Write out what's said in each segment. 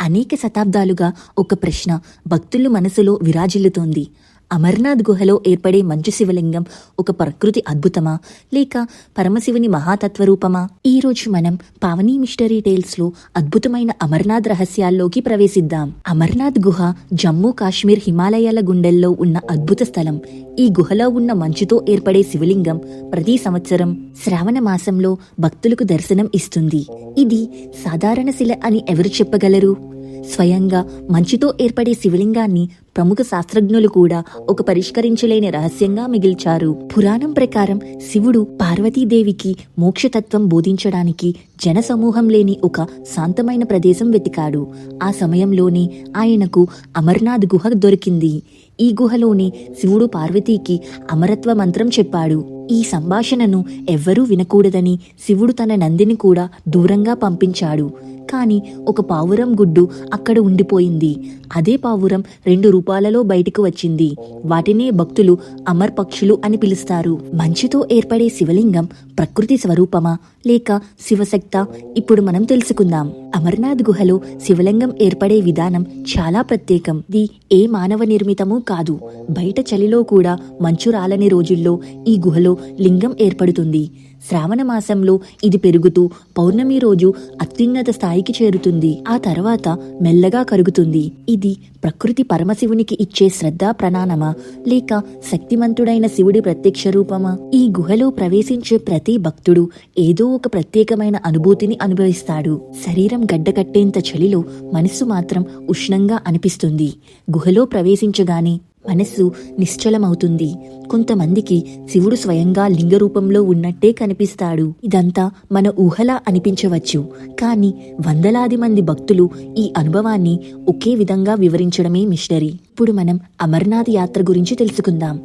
అనేక శతాబ్దాలుగా ఒక ప్రశ్న భక్తుల మనసులో విరాజిల్లుతోంది. అమర్నాథ్ గుహలో ఏర్పడే మంచు శివలింగం ఒక ప్రకృతి అద్భుతమా? లేక పరమశివుని మహాతత్వరూపమా? ఈ రోజు మనం పావనీ మిస్టరీ టేల్స్లో అద్భుతమైన అమర్నాథ్ రహస్యాల్లోకి ప్రవేశిద్దాం. అమర్నాథ్ గుహ జమ్మూ కాశ్మీర్ హిమాలయాల గుండెల్లో ఉన్న అద్భుత స్థలం. ఈ గుహలో ఉన్న మంచుతో ఏర్పడే శివలింగం ప్రతి సంవత్సరం శ్రావణ మాసంలో భక్తులకు దర్శనం ఇస్తుంది. ఇది సాధారణ శిల అని ఎవరు చెప్పగలరు? స్వయంగా మంచుతో ఏర్పడే శివలింగాన్ని ప్రముఖ శాస్త్రజ్ఞులు కూడా ఒక పరిష్కరించలేని రహస్యంగా మిగిల్చారు. పురాణం ప్రకారం శివుడు పార్వతీదేవికి మోక్షతత్వం బోధించడానికి జనసమూహం లేని ఒక శాంతమైన ప్రదేశం వెతికాడు. ఆ సమయంలోనే ఆయనకు అమర్నాథ్ గుహ దొరికింది. ఈ గుహలోని శివుడు పార్వతీకి అమరత్వ మంత్రం చెప్పాడు. ఈ సంభాషణను ఎవ్వరూ వినకూడదని శివుడు తన నందిని కూడా దూరంగా పంపించాడు. కాని ఒక పావురం గుడ్డు అక్కడ ఉండిపోయింది. అదే పావురం రెండు రూపాలలో బయటకు వచ్చింది. వాటినే భక్తులు అమర్ పక్షులు అని పిలుస్తారు. మంచుతో ఏర్పడే శివలింగం ప్రకృతి స్వరూపమా? లేక శివశక్త? ఇప్పుడు మనం తెలుసుకుందాం. అమర్నాథ్ గుహలో శివలింగం ఏర్పడే విధానం చాలా ప్రత్యేకం. ఇది ఏ మానవ నిర్మితమూ కాదు. బయట చలిలో కూడా మంచు రాలని రోజుల్లో ఈ గుహలో లింగం ఏర్పడుతుంది. శ్రావణ మాసంలో ఇది పెరుగుతూ పౌర్ణమి రోజు అత్యున్నత స్థాయికి చేరుతుంది. ఆ తర్వాత మెల్లగా కరుగుతుంది. ఇది ప్రకృతి పరమశివునికి ఇచ్చే శ్రద్ధా ప్రణానమా లేక శక్తిమంతుడైన శివుడి ప్రత్యక్ష రూపమా? ఈ గుహలో ప్రవేశించే ప్రతి భక్తుడు ఏదో ఒక ప్రత్యేకమైన అనుభూతిని అనుభవిస్తాడు. శరీరం గడ్డకట్టేంత చలిలో మనస్సు మాత్రం ఉష్ణంగా అనిపిస్తుంది. గుహలో ప్రవేశించగానే మనస్సు నిశ్చలమవుతుంది. కొంతమందికి శివుడు స్వయంగా లింగ రూపంలో ఉన్నట్టే కనిపిస్తాడు. ఇదంతా మన ఊహలా అనిపించవచ్చు. కానీ వందలాది మంది భక్తులు ఈ అనుభవాన్ని ఒకే విధంగా వివరించడమే మిస్టరీ ఇప్పుడు మనం అమర్నాథ్ యాత్ర గురించి తెలుసుకుందాం.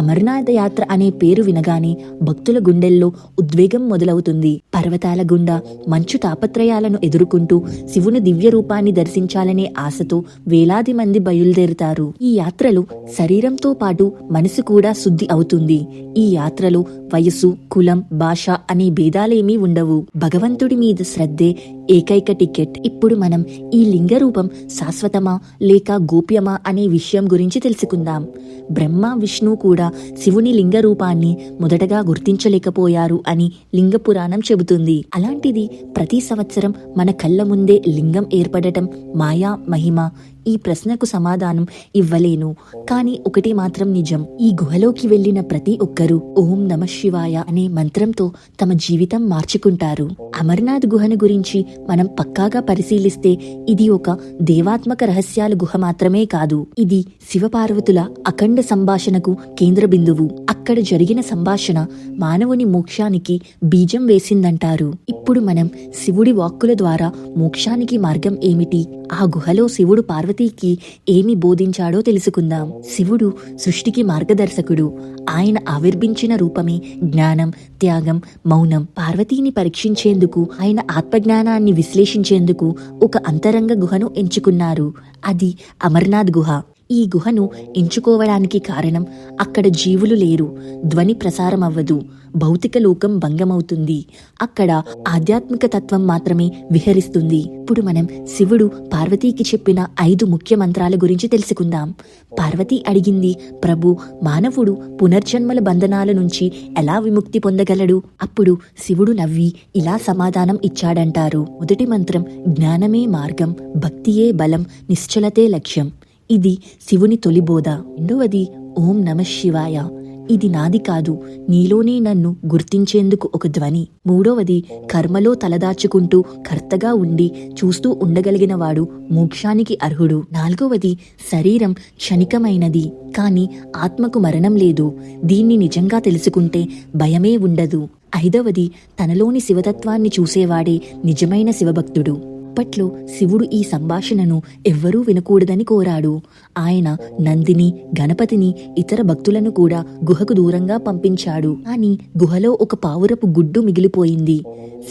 అమర్నాథ యాత్ర అనే పేరు వినగానే భక్తుల గుండెల్లో ఉద్వేగం మొదలవుతుంది. పర్వతాల గుండా మంచు తాపత్రయాలను ఎదుర్కొంటూ శివుని దివ్య రూపాన్ని దర్శించాలనే ఆశతో వేలాది మంది బయలుదేరుతారు. ఈ యాత్రలో శరీరంతో పాటు మనసు కూడా శుద్ధి అవుతుంది. ఈ యాత్రలో వయసు కులం భాష అనే భేదాలేమీ ఉండవు. భగవంతుడి మీద శ్రద్ధే ఏకైక టికెట్. ఇప్పుడు మనం ఈ లింగ రూపం శాశ్వతమా లేక గోప్యమా అనే విషయం గురించి తెలుసుకుందాం. బ్రహ్మ విష్ణు కూడా శివుని లింగ రూపాన్ని మొదటగా గుర్తించలేకపోయారు అని లింగ పురాణం చెబుతుంది. అలాంటిది ప్రతి సంవత్సరం మన కళ్ళ ముందే లింగం ఏర్పడటం మాయా మహిమ ఈ ప్రశ్నకు సమాధానం ఇవ్వలేను. కానీ ఒకటి మాత్రం నిజం. ఈ గుహలోకి వెళ్ళిన ప్రతి ఒక్కరూ ఓం నమ శివాయ అనే మంత్రంతో తమ జీవితం మార్చుకుంటారు. అమర్నాథ్ గుహను గురించి మనం పక్కాగా పరిశీలిస్తే ఇది ఒక దేవాత్మక రహస్యాల గుహ మాత్రమే కాదు. ఇది శివపార్వతుల అఖండ సంభాషణకు కేంద్ర బిందువు. అక్కడ జరిగిన సంభాషణ మానవుని మోక్షానికి బీజం వేసిందంటారు. ఇప్పుడు మనం శివుడి వాక్కుల ద్వారా మోక్షానికి మార్గం ఏమిటి? ఆ గుహలో శివుడు పార్వతీకి ఏమి బోధించాడో తెలుసుకుందాం. శివుడు సృష్టికి మార్గదర్శకుడు. ఆయన ఆవిర్భించిన రూపమే జ్ఞానం త్యాగం మౌనం. పార్వతీని పరీక్షించేందుకు ఆయన ఆత్మజ్ఞానాన్ని విశ్లేషించేందుకు ఒక అంతరంగ గుహను ఎంచుకున్నారు. అది అమర్నాథ్ గుహ. ఈ గుహను ఎంచుకోవడానికి కారణం అక్కడ జీవులు లేరు ధ్వని ప్రసారం అవ్వదు భౌతిక లోకం భంగమవుతుంది. అక్కడ ఆధ్యాత్మిక తత్వం మాత్రమే విహరిస్తుంది. ఇప్పుడు మనం శివుడు పార్వతీకి చెప్పిన ఐదు ముఖ్య మంత్రాల గురించి తెలుసుకుందాం. పార్వతి అడిగింది ప్రభు మానవుడు పునర్జన్మల బంధనాల నుంచి ఎలా విముక్తి పొందగలడు? అప్పుడు శివుడు నవ్వి ఇలా సమాధానం ఇచ్చాడంటారు. మొదటి మంత్రం జ్ఞానమే మార్గం భక్తియే బలం నిశ్చలతే లక్ష్యం. ఇది శివుని తొలి బోధ. రెండవది ఓం నమ శివాయ. ఇది నాది కాదు నీలోనే నన్ను గుర్తించేందుకు ఒక ధ్వని. మూడవది కర్మలో తలదాచుకుంటూ కర్తగా ఉండి చూస్తూ ఉండగలిగిన వాడు మోక్షానికి అర్హుడు. నాలుగవది శరీరం క్షణికమైనది కాని ఆత్మకు మరణం లేదు. దీన్ని నిజంగా తెలుసుకుంటే భయమే ఉండదు. ఐదవది తనలోని శివతత్వాన్ని చూసేవాడే నిజమైన శివభక్తుడు. అప్పట్లో శివుడు ఈ సంభాషణను ఎవ్వరూ వినకూడదని కోరాడు. ఆయన నందిని గణపతిని ఇతర భక్తులను కూడా గుహకు దూరంగా పంపించాడు. కానీ గుహలో ఒక పావురపు గుడ్డు మిగిలిపోయింది.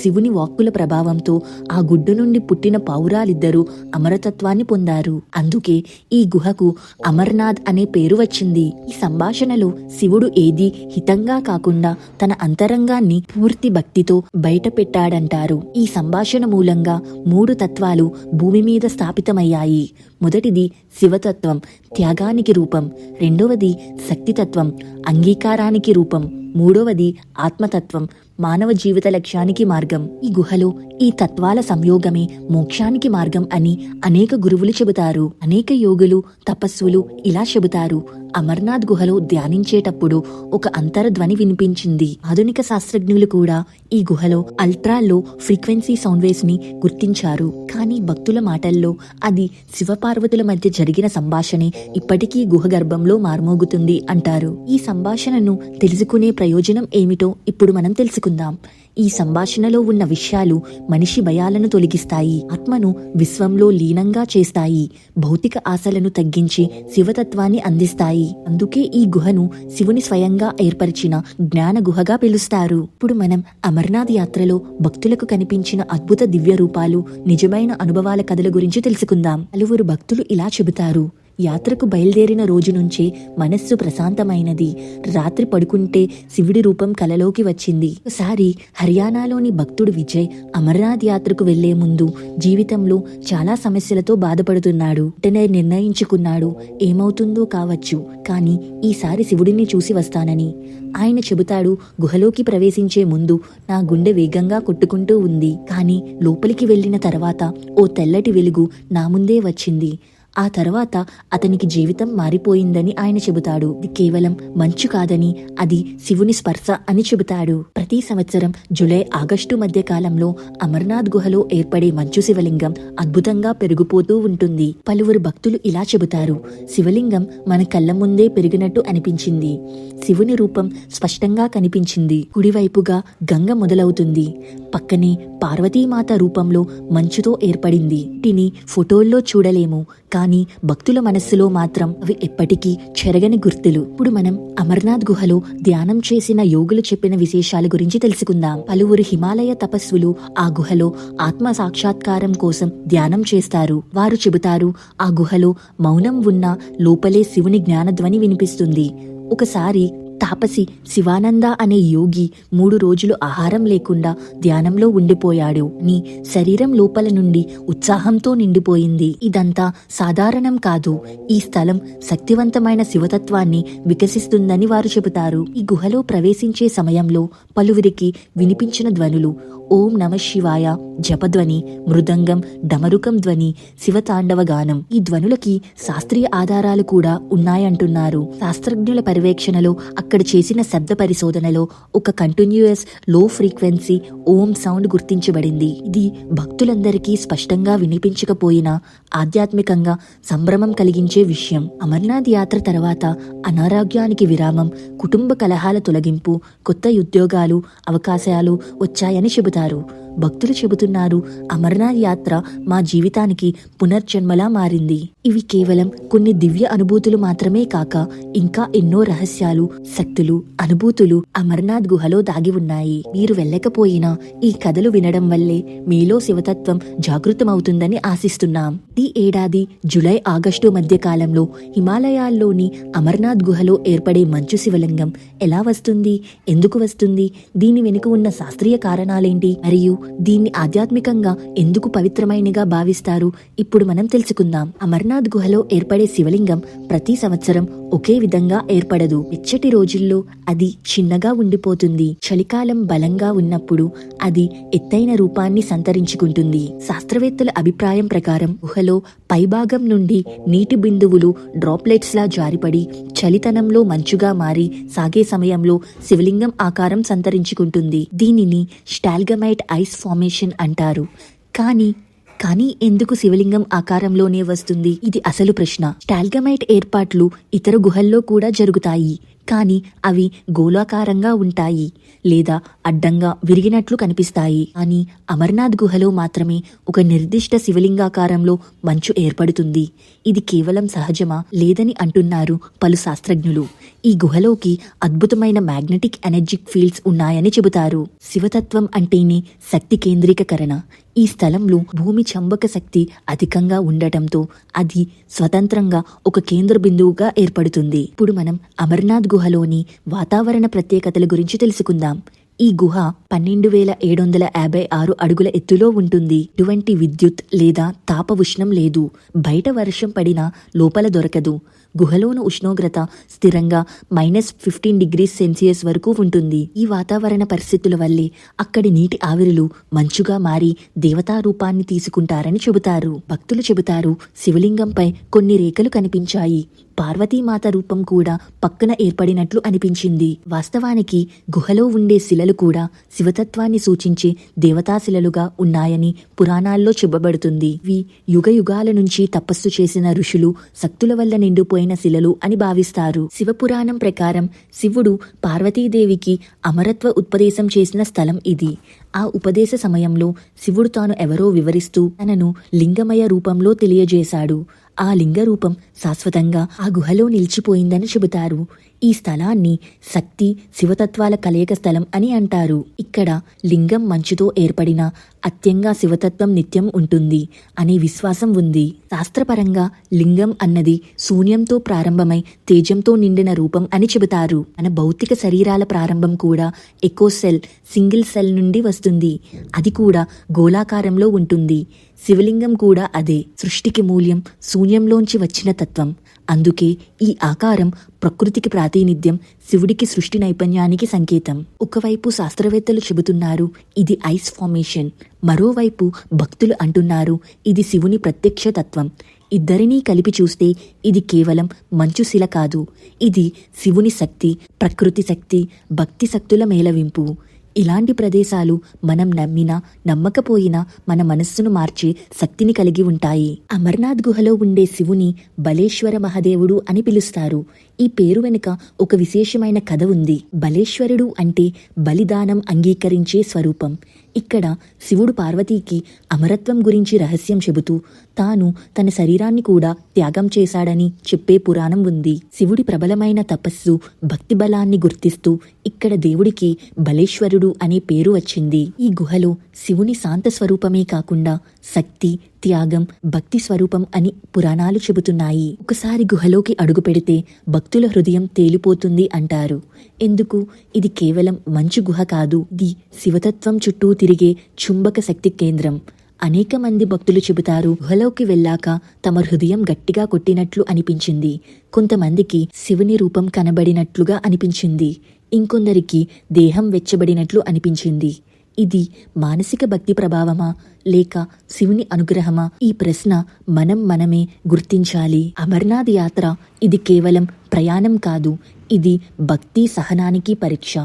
శివుని వాక్కుల ప్రభావంతో ఆ గుడ్డు నుండి పుట్టిన పావురాలిద్దరూ అమరతత్వాన్ని పొందారు. అందుకే ఈ గుహకు అమర్నాథ్ అనే పేరు వచ్చింది. ఈ సంభాషణలో శివుడు ఏది హితంగా కాకుండా తన అంతరంగాన్ని పూర్తి భక్తితో బయట పెట్టాడంటారు ఈ సంభాషణ మూలంగా మూడు మూడు తత్వాలు భూమి మీద స్థాపితమయ్యాయి. మొదటిది శివతత్వం త్యాగానికి రూపం. రెండవది శక్తితత్వం అంగీకారానికి రూపం. మూడవది ఆత్మతత్వం మానవ జీవిత లక్ష్యానికి మార్గం. ఈ గుహలో ఈ తత్వాల సంయోగమే మోక్షానికి మార్గం అని అనేక గురువులు చెబుతారు. అనేక యోగులు తపస్సులు ఇలా చెబుతారు. అమర్నాథ్ గుహలో ధ్యానించేటప్పుడు ఒక అంతరధ్వని వినిపించింది. ఆధునిక శాస్త్రజ్ఞులు కూడా ఈ గుహలో అల్ట్రాలో ఫ్రీక్వెన్సీ సౌండ్ వేవ్స్ని గుర్తించారు. కానీ భక్తుల మాటల్లో అది శివపార్వతుల మధ్య జరిగిన సంభాషణే ఇప్పటికీ గుహ గర్భంలో మార్మోగుతుంది అంటారు. ఈ సంభాషణను తెలుసుకునే ప్రయోజనం ఏమిటో ఇప్పుడు మనం తెలుసుకుందాం. ఈ సంభాషణలో ఉన్న విషయాలు మనిషి భయాలను తొలగిస్తాయి ఆత్మను విశ్వంలో లీనంగా చేస్తాయి భౌతిక ఆశలను తగ్గించి శివతత్వాన్ని అందిస్తాయి. అందుకే ఈ గుహను శివుని స్వయంగా ఏర్పరిచిన జ్ఞాన గుహగా పిలుస్తారు. ఇప్పుడు మనం అమర్నాథ్ యాత్రలో భక్తులకు కనిపించిన అద్భుత దివ్య రూపాలు నిజమైన అనుభవాల కథల గురించి తెలుసుకుందాం. పలువురు భక్తులు ఇలా చెబుతారు. యాత్రకు బయలుదేరిన రోజు నుంచే మనస్సు ప్రశాంతమైనది. రాత్రి పడుకుంటే శివుడి రూపం కలలోకి వచ్చింది. ఒకసారి హర్యానాలోని భక్తుడు విజయ్ అమర్నాథ్ యాత్రకు వెళ్ళే ముందు జీవితంలో చాలా సమస్యలతో బాధపడుతున్నాడు. వెంటనే నిర్ణయించుకున్నాడు ఏమవుతుందో కావచ్చు. కానీ ఈసారి శివుడిని చూసి వస్తానని. ఆయన చెబుతాడు గుహలోకి ప్రవేశించే ముందు నా గుండె వేగంగా కొట్టుకుంటూ ఉంది. కానీ లోపలికి వెళ్ళిన తర్వాత ఓ తెల్లటి వెలుగు నా ముందే వచ్చింది. ఆ తర్వాత అతనికి జీవితం మారిపోయిందని ఆయన చెబుతాడు. ఇది కేవలం మంచు కాదని అది శివుని స్పర్శ అని చెబుతాడు. ప్రతి సంవత్సరం జూలై ఆగస్టు మధ్య కాలంలో అమర్నాథ్ గుహలో ఏర్పడే మంచు శివలింగం అద్భుతంగా పెరిగిపోతూ ఉంటుంది. పలువురు భక్తులు ఇలా చెబుతారు. శివలింగం మన కళ్ళ ముందే పెరిగినట్టు అనిపించింది. శివుని రూపం స్పష్టంగా కనిపించింది. కుడివైపుగా గంగ మొదలవుతుంది. పక్కనే పార్వతీమాత రూపంలో మంచుతో ఏర్పడింది. టిని ఫోటోల్లో చూడలేము. కానీ భక్తుల మనస్సులో మాత్రం అవి ఎప్పటికీ చెరగని గుర్తులు. ఇప్పుడు మనం అమర్నాథ్ గుహలో ధ్యానం చేసిన యోగులు చెప్పిన విశేషాల గురించి తెలుసుకుందాం. పలువురు హిమాలయ తపస్సులు ఆ గుహలో ఆత్మ సాక్షాత్కారం కోసం ధ్యానం చేస్తారు. వారు చెబుతారు ఆ గుహలో మౌనం ఉన్న లోపలే శివుని జ్ఞానధ్వని వినిపిస్తుంది. ఒకసారి తాపసి శివానంద అనే యోగి మూడు రోజులు ఆహారం లేకుండా ధ్యానంలో ఉండిపోయాడు. నీ శరీరం లోపల నుండి ఉత్సాహంతో నిండిపోయింది. ఇదంతా సాధారణం కాదు. ఈ స్థలం శక్తివంతమైన శివతత్వాన్ని వికసిస్తుందని వారు చెబుతారు. ఈ గుహలో ప్రవేశించే సమయంలో పలువురికి వినిపించిన ధ్వనులు ఓం నమ శివాయ. జపధ్వని మృదంగం డమరుకం ధ్వని శివతాండవ గానం ఈ ధ్వనులకి శాస్త్రీయ ఆధారాలు కూడా ఉన్నాయంటున్నారు. శాస్త్రజ్ఞుల పర్యవేక్షణలో అక్కడ చేసిన శబ్ద పరిశోధనలో ఒక కంటిన్యూయస్లో ఫ్రీక్వెన్సీ ఓం సౌండ్ గుర్తించబడింది. ఇది భక్తులందరికీ స్పష్టంగా వినిపించకపోయినా ఆధ్యాత్మికంగా సంభ్రమం కలిగించే విషయం. అమర్నాథ్ యాత్ర తర్వాత అనారోగ్యానికి విరామం కుటుంబ కలహాల తొలగింపు కొత్త ఉద్యోగాలు అవకాశాలు వచ్చాయని చెబుతారు. పొందుతారు భక్తులు చెబుతున్నారు అమర్నాథ్ యాత్ర మా జీవితానికి పునర్జన్మలా మారింది. ఇవి కేవలం కొన్ని దివ్య అనుభూతులు మాత్రమే కాక ఇంకా ఎన్నో రహస్యాలు శక్తులు అనుభూతులు అమర్నాథ్ గుహలో దాగి ఉన్నాయి. మీరు వెళ్ళకపోయినా ఈ కథలు వినడం వల్లే మీలో శివతత్వం జాగృతమవుతుందని ఆశిస్తున్నాం. ఈ ఏడాది జులై ఆగస్టు మధ్య కాలంలో హిమాలయాల్లోని అమర్నాథ్ గుహలో ఏర్పడే మంచు శివలింగం ఎలా వస్తుంది ఎందుకు వస్తుంది దీని వెనుక ఉన్న శాస్త్రీయ కారణాలేంటి మరియు దీన్ని ఆధ్యాత్మికంగా ఎందుకు పవిత్రమైనగా భావిస్తారు? ఇప్పుడు మనం తెలుసుకుందాం. అమర్నాథ్ గుహలో ఏర్పడే శివలింగం ప్రతి సంవత్సరం ఒకే విధంగా ఏర్పడదు. ఇచ్చటి రోజుల్లో అది చిన్నగా ఉండిపోతుంది. చలికాలం బలంగా ఉన్నప్పుడు అది ఎత్తైన రూపాన్ని సంతరించుకుంటుంది. శాస్త్రవేత్తల అభిప్రాయం ప్రకారం గుహలో పైభాగం నుండి నీటి బిందువులు డ్రాప్లెట్స్ లా జారిపడి చలితనంలో మంచుగా మారి సాగే సమయంలో శివలింగం ఆకారం సంతరించుకుంటుంది. దీనిని స్టాల్గమైట్ ఐస్ ఫార్మేషన్ అంటారు. కానీ కానీ ఎందుకు శివలింగం ఆకారంలోనే వస్తుంది? ఇది అసలు ప్రశ్న. స్టాల్గమైట్ ఏర్పాట్లు ఇతర గుహల్లో కూడా జరుగుతాయి. కానీ అవి గోళాకారంగా ఉంటాయి లేదా అడ్డంగా విరిగినట్లు కనిపిస్తాయి. కానీ అమర్నాథ్ గుహలో మాత్రమే ఒక నిర్దిష్ట శివలింగాకారంలో మంచు ఏర్పడుతుంది. ఇది కేవలం సహజమా లేదని అంటున్నారు పలు శాస్త్రజ్ఞులు. ఈ గుహలోకి అద్భుతమైన మ్యాగ్నెటిక్ ఎనర్జిక్ ఫీల్డ్స్ ఉన్నాయని చెబుతారు. శివతత్వం అంటేనే శక్తి కేంద్రీకరణ. ఈ స్థలంలో భూమి చంబక శక్తి అధికంగా ఉండటంతో అది స్వతంత్రంగా ఒక కేంద్ర బిందువుగా ఏర్పడుతుంది. ఇప్పుడు మనం అమర్నాథ్ గుహ గుహలోని వాతావరణ ప్రత్యేకతల గురించి తెలుసుకుందాం. ఈ గుహ పన్నెండు వేల ఏడు వందల యాభై ఆరు అడుగుల ఎత్తులో ఉంటుంది. ఇటువంటి విద్యుత్ లేదా తాప ఉష్ణం లేదు. బయట వర్షం పడినా లోపల దొరకదు. గుహలోని ఉష్ణోగ్రత స్థిరంగా మైనస్ ఫిఫ్టీన్ డిగ్రీస్ సెల్సియస్ వరకు ఉంటుంది. ఈ వాతావరణ పరిస్థితుల వల్లే అక్కడి నీటి ఆవిరులు మంచుగా మారి దేవతా రూపాన్ని తీసుకుంటారని చెబుతారు. భక్తులు చెబుతారు శివలింగంపై కొన్ని రేఖలు కనిపించాయి. పార్వతీమాత రూపం కూడా పక్కన ఏర్పడినట్లు అనిపించింది. వాస్తవానికి గుహలో ఉండే శిలలు కూడా శివతత్వాన్ని సూచించే దేవతాశిలలుగా ఉన్నాయని పురాణాల్లో చెప్పబడుతుంది. ఇవి యుగ యుగాల నుంచి తపస్సు చేసిన ఋషులు శక్తుల వల్ల నిండిపోయిన శిలలు అని భావిస్తారు. శివపురాణం ప్రకారం శివుడు పార్వతీదేవికి అమరత్వ ఉపదేశం చేసిన స్థలం ఇది. ఆ ఉపదేశ సమయంలో శివుడు తాను ఎవరో వివరిస్తూ తనను లింగమయ రూపంలో తెలియజేశాడు. ఆ లింగ రూపం శాశ్వతంగా ఆ గుహలో నిలిచిపోయిందని చెబుతారు. ఈ స్థలాన్ని శక్తి శివతత్వాల కలయిక స్థలం అని అంటారు. ఇక్కడ లింగం మంచుతో ఏర్పడిన అత్యంగా శివతత్వం నిత్యం ఉంటుంది అనే విశ్వాసం ఉంది. శాస్త్రపరంగా లింగం అన్నది శూన్యంతో ప్రారంభమై తేజంతో నిండిన రూపం అని చెబుతారు. మన భౌతిక శరీరాల ప్రారంభం కూడా ఎకో సెల్ సింగిల్ సెల్ నుండి వస్తుంది. అది కూడా గోళాకారంలో ఉంటుంది. శివలింగం కూడా అదే. సృష్టికి మూల్యం శూన్యంలోంచి వచ్చిన తత్వం. అందుకే ఈ ఆకారం ప్రకృతికి ప్రాతినిధ్యం శివుడికి సృష్టి నైపుణ్యానికి సంకేతం. ఒకవైపు శాస్త్రవేత్తలు చెబుతున్నారు ఇది ఐస్ ఫార్మేషన్. మరోవైపు భక్తులు అంటున్నారు ఇది శివుని ప్రత్యక్ష తత్వం. ఇద్దరినీ కలిపి చూస్తే ఇది కేవలం మంచు శిల కాదు. ఇది శివుని శక్తి ప్రకృతి శక్తి భక్తి శక్తుల మేళవింపు. ఇలాంటి ప్రదేశాలు మనం నమ్మినా నమ్మకపోయినా మన మనస్సును మార్చే శక్తిని కలిగి ఉంటాయి. అమర్నాథ్ గుహలో ఉండే శివుని బలేశ్వర మహాదేవుడు అని పిలుస్తారు. ఈ పేరు వెనుక ఒక విశేషమైన కథ ఉంది. బలేశ్వరుడు అంటే బలిదానం అంగీకరించే స్వరూపం. ఇక్కడ శివుడు పార్వతీకి అమరత్వం గురించి రహస్యం చెబుతూ తాను తన శరీరాన్ని కూడా త్యాగం చేశాడని చెప్పే పురాణం ఉంది. శివుడి ప్రబలమైన తపస్సు భక్తి బలాన్ని గుర్తిస్తూ ఇక్కడ దేవుడికి బలేశ్వరుడు అనే పేరు వచ్చింది. ఈ గుహలో శివుని శాంత స్వరూపమే కాకుండా శక్తి త్యాగం భక్తి స్వరూపం అని పురాణాలు చెబుతున్నాయి. ఒకసారి గుహలోకి అడుగు పెడితే భక్తుల హృదయం తేలిపోతుంది అంటారు. ఎందుకు? ఇది కేవలం మంచు గుహ కాదు. ఇది శివతత్వం చుట్టూ తిరిగే చుంబక శక్తి కేంద్రం. అనేక మంది భక్తులు చెబుతారు గుహలోకి వెళ్ళాక తమ హృదయం గట్టిగా కొట్టినట్లు అనిపించింది. కొంతమందికి శివుని రూపం కనబడినట్లుగా అనిపించింది. ఇంకొందరికి దేహం వెచ్చబడినట్లు అనిపించింది. ఇది మానసిక భక్తి ప్రభావమా లేక శివుని అనుగ్రహమా? ఈ ప్రశ్న మనం మనమే గుర్తించాలి. అమర్నాథ్ యాత్ర ఇది కేవలం ప్రయాణం కాదు ఇది భక్తి సహనానికి పరీక్ష.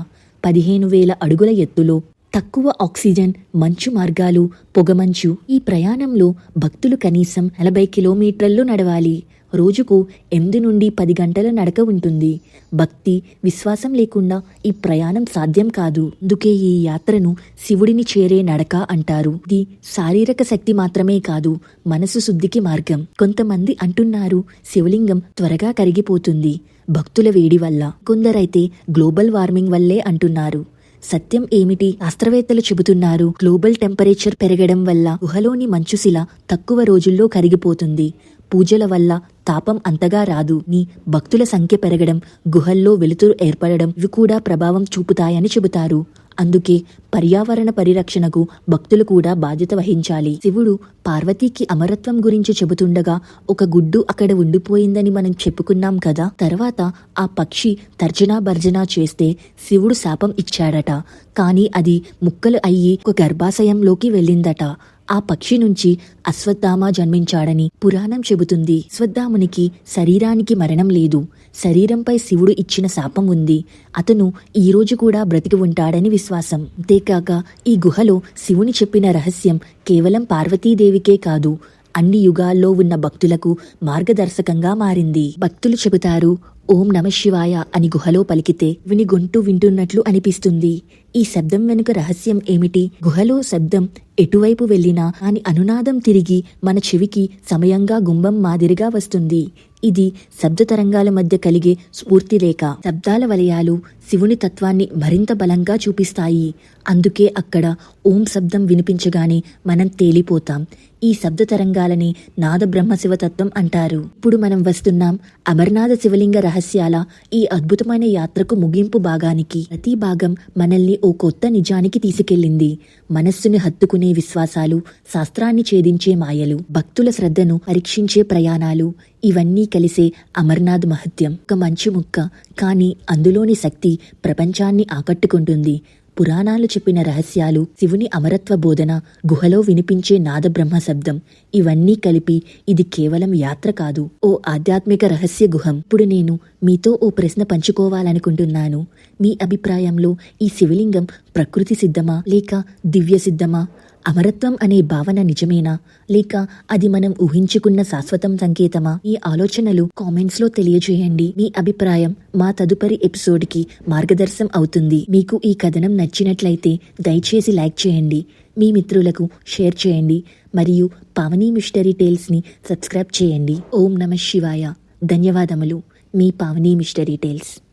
పదిహేను వేల అడుగుల ఎత్తులో తక్కువ ఆక్సిజన్ మంచు మార్గాలు పొగమంచు ఈ ప్రయాణంలో భక్తులు కనీసం నలభై కిలోమీటర్లు నడవాలి. రోజుకు ఎనిమిది నుండి పది గంటల నడక ఉంటుంది. భక్తి విశ్వాసం లేకుండా ఈ ప్రయాణం సాధ్యం కాదు. అందుకే ఈ యాత్రను శివుడిని చేరే నడక అంటారు. ఇది శారీరక శక్తి మాత్రమే కాదు మనసు శుద్ధికి మార్గం. కొంతమంది అంటున్నారు శివలింగం త్వరగా కరిగిపోతుంది. భక్తుల వేడి వల్ల. కొందరైతే గ్లోబల్ వార్మింగ్ వల్లే అంటున్నారు. సత్యం ఏమిటి? శాస్త్రవేత్తలు చెబుతున్నారు గ్లోబల్ టెంపరేచర్ పెరగడం వల్ల గుహలోని మంచుశిల తక్కువ రోజుల్లో కరిగిపోతుంది. పూజల వల్ల తాపం అంతగా రాదు. నీ భక్తుల సంఖ్య పెరగడం గుహల్లో వెలుతురు ఏర్పడడం ఇవి కూడా ప్రభావం చూపుతాయని చెబుతారు. అందుకే పర్యావరణ పరిరక్షణకు భక్తులు కూడా బాధ్యత వహించాలి. శివుడు పార్వతీకి అమరత్వం గురించి చెబుతుండగా ఒక గుడ్డు అక్కడ ఉండిపోయిందని మనం చెప్పుకున్నాం కదా. తర్వాత ఆ పక్షి తర్జనా భర్జనా చేస్తే శివుడు శాపం ఇచ్చాడట. కానీ అది ముక్కలు అయ్యి ఒక గర్భాశయంలోకి వెళ్ళిందట. ఆ పక్షి నుంచి అశ్వత్థామ జన్మించాడని పురాణం చెబుతుంది. అశ్వత్థామునికి శరీరానికి మరణం లేదు. శరీరంపై శివుడు ఇచ్చిన శాపం ఉంది. అతను ఈ రోజు కూడా బ్రతికి ఉంటాడని విశ్వాసం. అంతేకాక ఈ గుహలో శివుని చెప్పిన రహస్యం కేవలం పార్వతీదేవికే కాదు అన్ని యుగాల్లో ఉన్న భక్తులకు మార్గదర్శకంగా మారింది. భక్తులు చెబుతారు ఓం నమ శివాయ అని గుహలో పలికితే విని గొంతు వింటున్నట్లు అనిపిస్తుంది. ఈ శబ్దం వెనుక రహస్యం ఏమిటి? గుహలో శబ్దం ఎటువైపు వెళ్ళినా అని అనునాదం తిరిగి మన చెవికి సమయంగా గుంభం మాదిరిగా వస్తుంది. ఇది శబ్ద తరంగాల మధ్య కలిగే స్ఫూర్తి రేఖ శబ్దాల వలయాలు శివుని తత్వాన్ని మరింత బలంగా చూపిస్తాయి. అందుకే అక్కడ ఓం శబ్దం వినిపించగానే మనం తేలిపోతాం. ఈ శబ్ద తరంగాలని నాద బ్రహ్మ శివతత్వం అంటారు. ఇప్పుడు మనం వస్తున్నాం అమర్నాథ శివలింగ రహస్యాల ఈ అద్భుతమైన యాత్రకు ముగింపు భాగానికి. ప్రతి భాగం మనల్ని ఓ కొత్త నిజానికి తీసుకెళ్ళింది. మనస్సుని హత్తుకునే విశ్వాసాలు శాస్త్రాన్ని ఛేదించే మాయలు భక్తుల శ్రద్ధను పరీక్షించే ప్రయాణాలు ఇవన్నీ కలిసే అమర్నాథ్ మహత్యం. ఒక మంచి ముక్క. కానీ అందులోని శక్తి ప్రపంచాన్ని ఆకట్టుకుంటుంది. పురాణాలు చెప్పిన రహస్యాలు శివుని అమరత్వ బోధన గుహలో వినిపించే నాదబ్రహ్మ శబ్దం ఇవన్నీ కలిపి ఇది కేవలం యాత్ర కాదు. ఓ ఆధ్యాత్మిక రహస్య గుహం. ఇప్పుడు నేను మీతో ఓ ప్రశ్న పంచుకోవాలనుకుంటున్నాను. మీ అభిప్రాయంలో ఈ శివలింగం ప్రకృతి సిద్ధమా లేక దివ్య సిద్ధమా? అమరత్వం అనే భావన నిజమేనా? లేక అది మనం ఊహించుకున్న శాశ్వతం సంకేతమా? ఈ ఆలోచనలు కామెంట్స్లో తెలియజేయండి. మీ అభిప్రాయం మా తదుపరి ఎపిసోడ్కి మార్గదర్శనం అవుతుంది. మీకు ఈ కథనం నచ్చినట్లయితే దయచేసి లైక్ చేయండి. మీ మిత్రులకు షేర్ చేయండి. మరియు పావని మిస్టరీ టేల్స్ని సబ్స్క్రైబ్ చేయండి. ఓం నమ శివాయ. ధన్యవాదములు. మీ పావని మిస్టరీ టేల్స్.